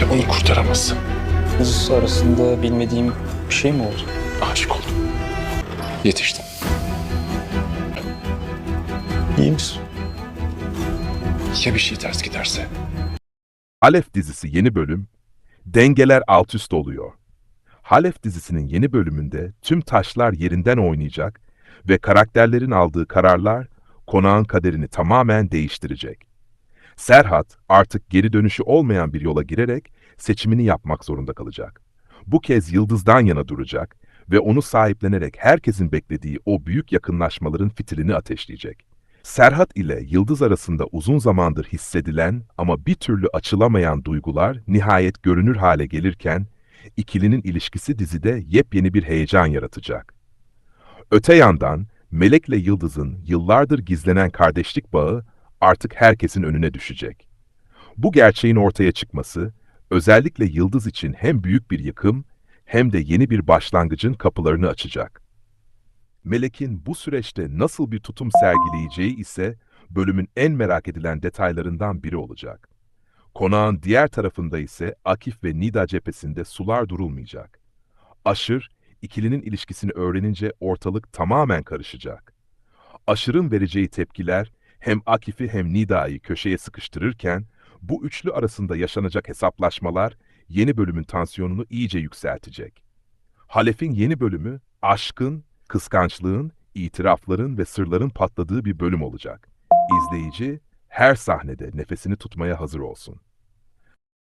Ya onu kurtaramazsın. Biz arasında bilmediğim bir şey mi oldu? Aşık oldum. Yetiştim. İyi misin? Ya bir şey ters giderse? Halef dizisi yeni bölüm, dengeler alt üst oluyor. Halef dizisinin yeni bölümünde tüm taşlar yerinden oynayacak ve karakterlerin aldığı kararlar konağın kaderini tamamen değiştirecek. Serhat artık geri dönüşü olmayan bir yola girerek seçimini yapmak zorunda kalacak. Bu kez Yıldız'dan yana duracak ve onu sahiplenerek herkesin beklediği o büyük yakınlaşmaların fitilini ateşleyecek. Serhat ile Yıldız arasında uzun zamandır hissedilen ama bir türlü açılamayan duygular nihayet görünür hale gelirken, ikilinin ilişkisi dizide yepyeni bir heyecan yaratacak. Öte yandan, Melek'le Yıldız'ın yıllardır gizlenen kardeşlik bağı artık herkesin önüne düşecek. Bu gerçeğin ortaya çıkması, özellikle Yıldız için hem büyük bir yıkım hem de yeni bir başlangıcın kapılarını açacak. Melek'in bu süreçte nasıl bir tutum sergileyeceği ise bölümün en merak edilen detaylarından biri olacak. Konağın diğer tarafında ise Akif ve Nida cephesinde sular durulmayacak. Aşır, ikilinin ilişkisini öğrenince ortalık tamamen karışacak. Aşır'ın vereceği tepkiler hem Akif'i hem Nida'yı köşeye sıkıştırırken, bu üçlü arasında yaşanacak hesaplaşmalar yeni bölümün tansiyonunu iyice yükseltecek. Halef'in yeni bölümü aşkın, kıskançlığın, itirafların ve sırların patladığı bir bölüm olacak. İzleyici her sahnede nefesini tutmaya hazır olsun.